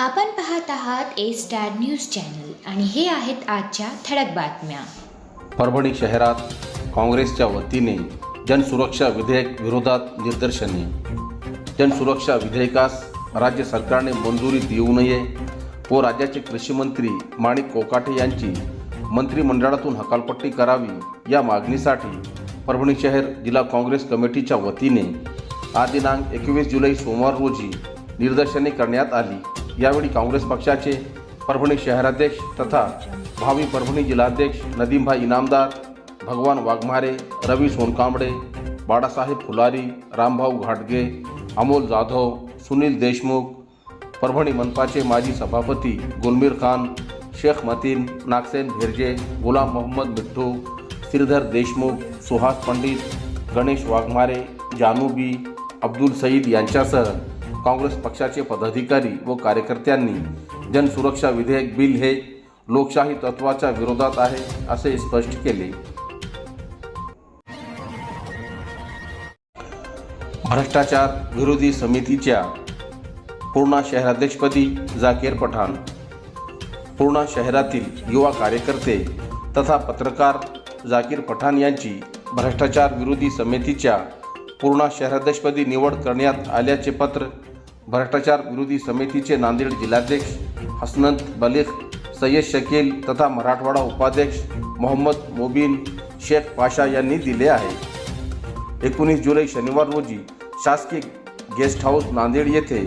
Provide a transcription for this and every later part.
आपण पाहत आहात ए स्टार न्यूज चॅनल आणि हे आहेत आजच्या ठळक बातम्या. परभणी शहरात काँग्रेसच्या वतीने जनसुरक्षा विधेयक विरोधात निदर्शने. जनसुरक्षा विधेयकास राज्य सरकारने मंजुरी देऊ नये व राज्याचे कृषी मंत्री माणिक कोकाटे यांची मंत्रिमंडळातून हकालपट्टी करावी या मागणीसाठी परभणी शहर जिल्हा काँग्रेस कमिटीच्या वतीने आज दिनांक एकवीस जुलै सोमवार रोजी निदर्शने करण्यात आली. यावेळी काँग्रेस पक्षाचे परभणी शहराध्यक्ष तथा भावी परभणी जिल्हाध्यक्ष नदीमभाई इनामदार, भगवान वाघमारे, रवी सोनकांबडे, बाळासाहेब फुलारी, रामभाऊ घाटगे, अमोल जाधव, सुनील देशमुख, परभणी मनपाचे माजी सभापती गुलमीर खान, शेख मतीन, नागसेन भिरजे, गुलाम मोहम्मद मिठ्ठू, श्रीधर देशमुख, सुहास पंडित, गणेश वाघमारे जानूबी अब्दुल सईद यांच्यासह काँग्रेस पक्षाचे पदाधिकारी व कार्यकर्त्यांनी जनसुरक्षा विधेयक बिल हे लोकशाही तत्वाच्या विरोधात आहे असे स्पष्ट केले. भ्रष्टाचार विरोधी समितीच्या पूर्णा शहराध्यक्षपदी जाकीर पठाण. पूर्णा शहरातील युवा कार्यकर्ते तथा पत्रकार जाकीर पठाण यांची भ्रष्टाचार विरोधी समितीच्या पूर्णा शहराध्यक्षपदी निवड करण्यात आल्याचे पत्र भ्रष्टाचार विरोधी समितीचे नांदेड जिल्हाध्यक्ष हसनंत बलिख सय्यद शकील तथा मराठवाडा उपाध्यक्ष मोहम्मद मोबीन शेख पाशा यांनी दिले आहे. एकोणीस जुलै शनिवार रोजी शासकीय गेस्ट हाऊस नांदेड येथे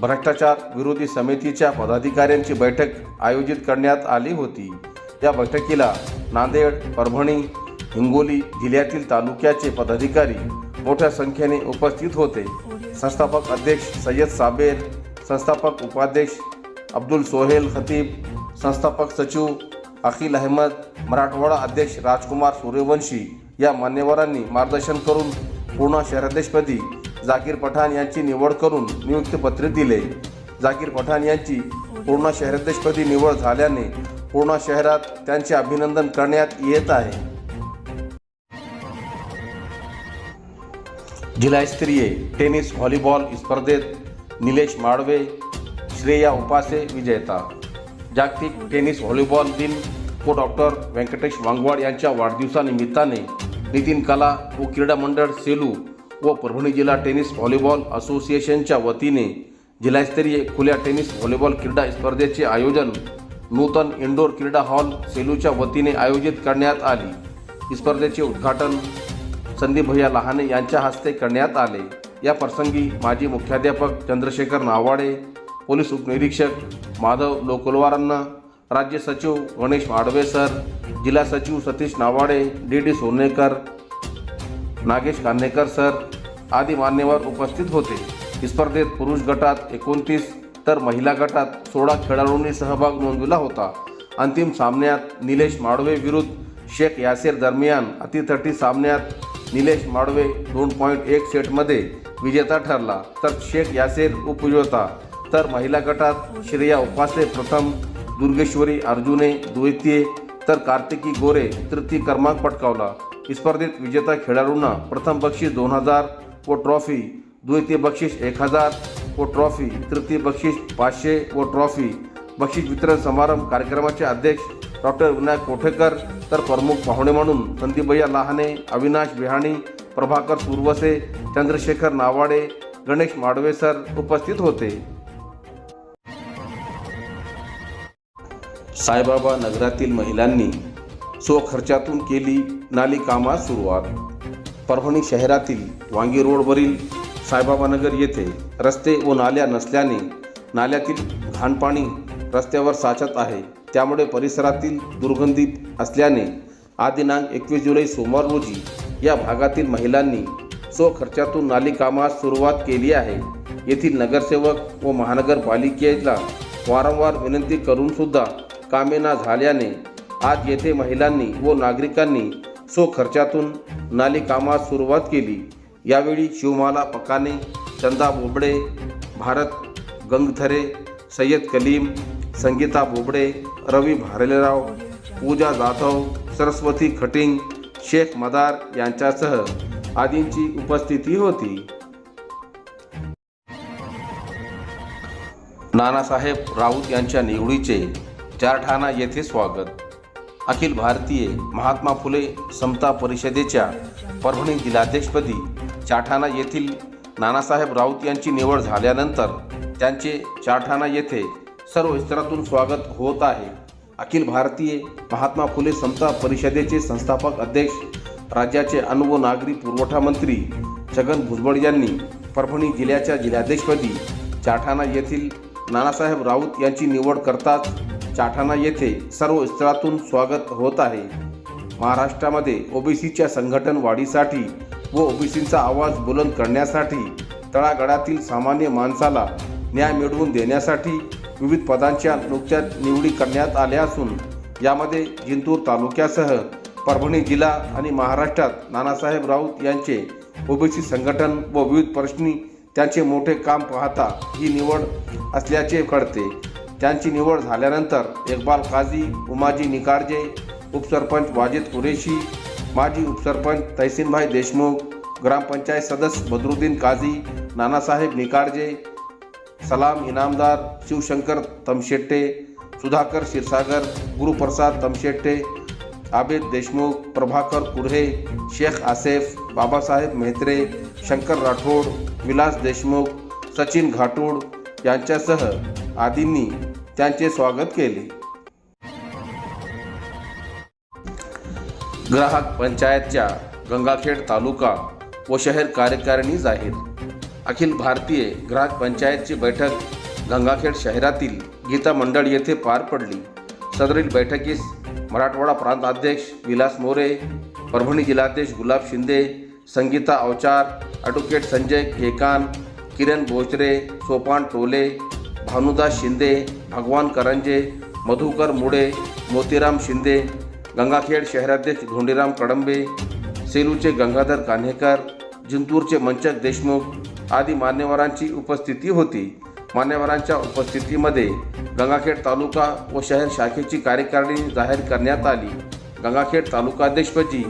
भ्रष्टाचार विरोधी समितीच्या पदाधिकाऱ्यांची बैठक आयोजित करण्यात आली होती. या बैठकीला नांदेड परभणी हिंगोली जिल्ह्यातील तालुक्याचे पदाधिकारी मोठ्या संख्येने उपस्थित होते. संस्थापक अध्यक्ष सय्यद साबेर संस्थापक उपाध्यक्ष अब्दुल सोहेल खतीब संस्थापक सचिव अखिल अहमद मराठवाडा अध्यक्ष राजकुमार सूर्यवंशी या मान्यवरांनी मार्गदर्शन करून पूर्ण शहराध्यक्षपदी जाकीर पठाण यांची निवड करून नियुक्तीपत्र दिले. जाकीर पठाण यांची पूर्ण शहराध्यक्षपदी निवड झाल्याने पूर्णा शहरात त्यांचे अभिनंदन करण्यात येत आहे. जिल्हास्तरीय टेनिस व्हॉलीबॉल स्पर्धेत निलेश माडवे श्रेया उपासे विजेता. जागतिक टेनिस व्हॉलीबॉल दिन व डॉक्टर व्यंकटेश वांगवाड यांच्या वाढदिवसानिमित्ताने नितीन कला व क्रीडा मंडळ सेलू व परभणी जिल्हा टेनिस व्हॉलीबॉल असोसिएशनच्या वतीने जिल्हास्तरीय खुल्या टेनिस व्हॉलीबॉल क्रीडा स्पर्धेचे आयोजन नूतन इंडोर क्रीडा हॉल सेलूच्या वतीने आयोजित करण्यात आली. स्पर्धेचे उद्घाटन संदीप भैया लहाने यांच्या हस्ते करण्यात आले. या प्रसंगी माजी मुख्याध्यापक चंद्रशेखर नावाडे पोलीस उपनिरीक्षक माधव लोकलवारांना राज्य सचिव गणेश माडवे सर जिल्हा सचिव Satish Navade D D Sonekar Nagesh Kanhekar sir आदी मान्यवर उपस्थित होते. स्पर्धेत पुरुष गटात एकोणतीस तर महिला गटात सोळा खेळाडूंनी सहभाग नोंदविला होता. अंतिम सामन्यात निलेश माडवे विरुद्ध शेख यासेर दरम्यान अतिथटी सामन्यात निलेश माडवे दोन पॉईंट एक सेटमध्ये विजेता ठरला. तर शेख यासेर उपविजेता. तर महिला गटात श्रेया उपासे प्रथम दुर्गेश्वरी अर्जुने द्वितीय तर कार्तिकी गोरे तृतीय क्रमांक पटकावला. स्पर्धेत विजेता खेळाडूंना प्रथम बक्षीस दोन हजार व ट्रॉफी द्वितीय बक्षीस एक हजार व ट्रॉफी तृतीय बक्षीस पाचशे व ट्रॉफी बक्षीस वितरण समारंभ कार्यक्रमाचे अध्यक्ष डॉक्टर विनायक कोठेकर तर प्रमुख पाहुणे म्हणून संदीपय्या लहाने अविनाश बिहाणी प्रभाकर सुरवसे चंद्रशेखर नावाडे गणेश माडवेसर उपस्थित होते. साईबाबा नगरातील महिलांनी स्वखर्चातून केली नाली कामास सुरुवात. परभणी शहरातील वांगी रोडवरील साईबाबा नगर येथे रस्ते व नाल्या नसल्याने नाल्यातील घाणपाणी रस्त्यावर साचत आहे. त्यामुळे परिसरातील दुर्गंधी असल्याने आज दिनांक एकवीस जुलै सोमवार रोजी या भागातील महिलांनी स्वखर्चातून नाली कामास सुरुवात केली आहे. येथील नगरसेवक व महानगरपालिकेला वारंवार विनंती करूनसुद्धा कामे ना झाल्याने आज येथे महिलांनी व नागरिकांनी स्वखर्चातून नाली कामास सुरुवात केली. यावेळी शिवमाला पकाने चंदा बोबडे भारत गंगथरे सय्यद कलीम संगीता बोबडे रवी भारेलेराव पूजा जाधव सरस्वती खटिंग शेख मदार यांच्यासह आदींची उपस्थिती होती. नानासाहेब राऊत यांच्या निवडीचे चारठाणा येथे स्वागत. अखिल भारतीय महात्मा फुले समता परिषदेच्या परभणी जिल्हाध्यक्षपदी चाठाणा येथील नानासाहेब राऊत यांची निवड झाल्यानंतर त्यांचे चाठाणा येथे सर्व स्तरातून स्वागत होत आहे. अखिल भारतीय महात्मा फुले समता परिषदेचे संस्थापक अध्यक्ष राज्याचे अन्न व नागरी पुरवठा मंत्री छगन भुजबळ यांनी परभणी जिल्ह्याच्या जिल्हाध्यक्षपदी चाठाणा येथील नानासाहेब राऊत यांची निवड करताच चाठाणा येथे सर्व स्तरातून स्वागत होत आहे. महाराष्ट्रामध्ये ओबीसीच्या संघटन वाढीसाठी व ओबीसींचा आवाज बुलंद करण्यासाठी तळागाळातील सामान्य माणसाला न्याय मिळवून देण्यासाठी विविध पदांच्या नुकत्याच निवडी करण्यात आल्या असून यामध्ये जिंतूर तालुक्यासह परभणी जिल्हा आणि महाराष्ट्रात नानासाहेब राऊत यांचे ओबीसी संघटन व विविध प्रश्नी त्यांचे मोठे काम पाहता ही निवड असल्याचे कळते. त्यांची निवड झाल्यानंतर इकबाल काझी उमाजी निकाळजे उपसरपंच वाजिद कुरेशी माजी उपसरपंच तहसीनभाई देशमुख ग्रामपंचायत सदस्य बदरुद्दीन काझी नानासाहेब निकाळजे सलाम इनामदार शिवशंकर तमशेट्टे सुधाकर क्षीरसागर गुरुप्रसाद तमशेट्टे आबिद देशमुख प्रभाकर कुर्हे शेख आसेफ बाबासाहेब मेहत्रे शंकर राठोड विलास देशमुख सचिन घाटोड यांच्यासह आदींनी त्यांचे स्वागत केले. ग्राहक पंचायतच्या गंगाखेड तालुका व शहर कार्यकारिणी जाहीर अखिल भारतीय ग्राहक पंचायतची बैठक गंगाखेड शहरातील गीता मंडळ येथे पार पडली. सदरील बैठकीस मराठवाडा प्रांताध्यक्ष विलास मोरे परभणी जिल्हाध्यक्ष गुलाब शिंदे संगीता अवचार ॲडव्होकेट संजय केकान किरण बोचरे सोपान टोले भानुदास शिंदे भगवान करंजे मधुकर मुडे मोतीराम शिंदे गंगाखेड शहराध्यक्ष धोंडीराम कडंबे सेलूचे गंगाधर कान्हेकर जिंतूरचे मंचक देशमुख आदी मान्यवरांची उपस्थिती होती. मान्यवरांच्या उपस्थितीमध्ये गंगाखेड तालुका व शहर शाखेची कार्यकारिणी जाहीर करण्यात आली. गंगाखेड तालुकाध्यक्षपदी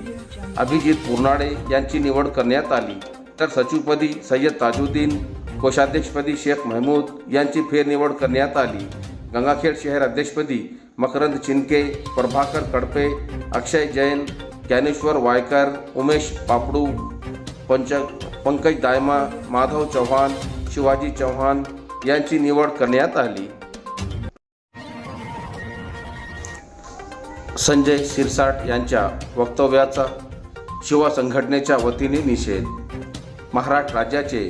अभिजित पुरनाडे यांची निवड करण्यात आली. तर सचिवपदी सय्यद ताजुद्दीन कोषाध्यक्षपदी शेख महमूद यांची फेरनिवड करण्यात आली. गंगाखेड शहर अध्यक्षपदी मकरंद चिनके प्रभाकर कडपे अक्षय जैन ज्ञानेश्वर वायकर उमेश पापडू पंच पंकज दायमा माधव चव्हाण शिवाजी चव्हाण यांची निवड करण्यात आली. संजय शिरसाट यांच्या वक्तव्याचा शिवा संघटनेच्या वतीने निषेध. महाराष्ट्र राज्याचे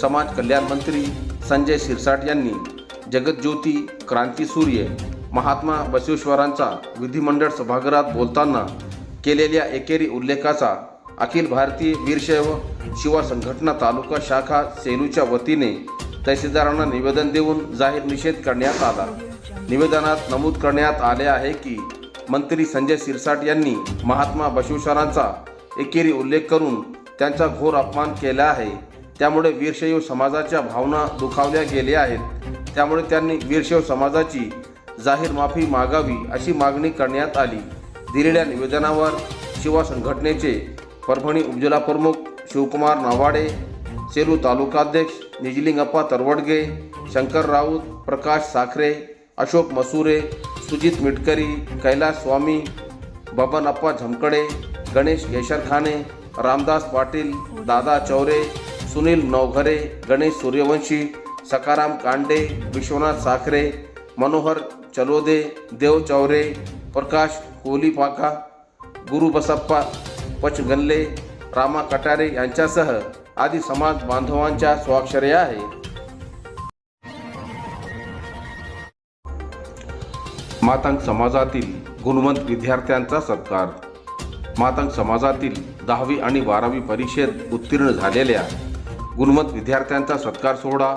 समाज कल्याण मंत्री संजय शिरसाट यांनी जगज्योती क्रांतीसूर्य महात्मा बसवेश्वरांचा विधिमंडळ सभागृहात बोलताना केलेल्या एकेरी उल्लेखाचा अखिल भारतीय वीरशैव शिवा संघटना तालुका शाखा सेलूच्या वतीने तहसीलदारांना निवेदन देऊन जाहीर निषेध करण्यात आला. निवेदनात नमूद करण्यात आले आहे की मंत्री संजय शिरसाट यांनी महात्मा बसवेश्वरांचा एकेरी उल्लेख करून त्यांचा घोर अपमान केला आहे. त्यामुळे वीरशैव समाजाच्या भावना दुखावल्या गेल्या आहेत. त्यामुळे त्यांनी वीरशैव समाजाची जाहीर माफी मागावी अशी मागणी करण्यात आली. दिलेल्या निवेदनावर शिवा संघटनेचे परभणी उपजिल्हा प्रमुख शिवकुमार नावाडे सेलू तालुकाध्यक्ष निजलिंगप्पा तरवडगे शंकर राऊत प्रकाश साखरे अशोक मसुरे सुजित मिटकरी कैलास स्वामी बबनप्पा झमकडे गणेश केशरखाने रामदास पाटील दादा चौरे सुनील नवघरे गणेश सूर्यवंशी सकाराम कांडे विश्वनाथ साखरे मनोहर चलोदे देव चौरे प्रकाश कोलीपाका गुरु बसप्पा पचगल्ले रामा कटारे यांच्यासह आदी समाज बांधवांच्या स्वाक्षर्या आहे. मातंग समाजातील गुणवंत विद्यार्थ्यांचा सत्कार. मातंग समाजातील दहावी आणि बारावी परीक्षेत उत्तीर्ण झालेल्या गुणवंत विद्यार्थ्यांचा सत्कार सोहळा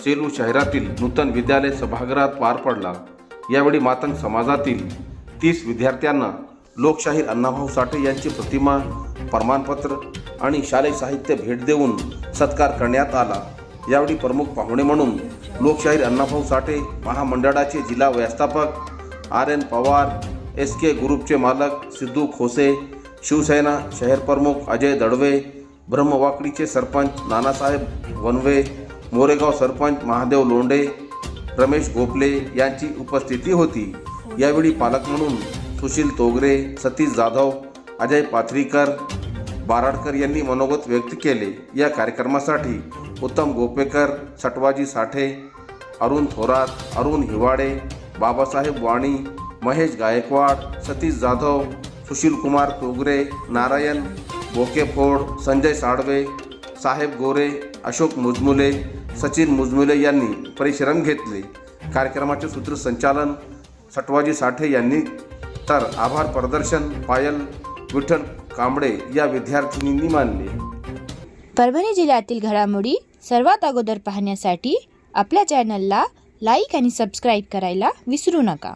सेलू शहरातील नूतन विद्यालय सभागृहात पार पडला. यावेळी मातंग समाजातील तीस विद्यार्थ्यांना लोकशाहीर अण्णाभाऊ साठे यांची प्रतिमा प्रमाणपत्र आणि शालेय साहित्य भेट देऊन सत्कार करण्यात आला. यावेळी प्रमुख पाहुणे म्हणून लोकशाहीर अण्णाभाऊ साठे महामंडळाचे जिल्हा व्यवस्थापक R N Pawar S K ग्रुपचे मालक सिद्धू खोसे शिवसेना शहर प्रमुख अजय दडवे ब्रह्मवाकडीचे सरपंच नानासाहेब वनवे मोरेगाव सरपंच महादेव लोंडे रमेश गोपले यांची उपस्थिती होती. यावेळी पालक म्हणून सुशील तोगरे सतीश जाधव अजय पाथरीकर बाराडकर यांनी मनोगत व्यक्त केले. या कार्यक्रमासाठी उत्तम गोपेकर सटवाजी साठे अरुण थोरात अरुण हिवाडे बाबासाहेब वाणी महेश गायकवाड सतीश जाधव सुशील कुमार तोगरे नारायण बोकेफोड संजय साळवे साहेब गोरे अशोक मुजमुले सचिन मुजमुले यांनी परिश्रम घेतले. कार्यक्रमाचे सूत्रसंचालन सटवाजी साठे यांनी तर आभार प्रदर्शन पायल विठ्ठल कांबळे या विद्यार्थिनींनी मानले. परभणी जिल्ह्यातील घडामोडी सर्वात अगोदर पाहण्यासाठी आपल्या चॅनलला लाईक आणि सबस्क्राईब करायला विसरू नका.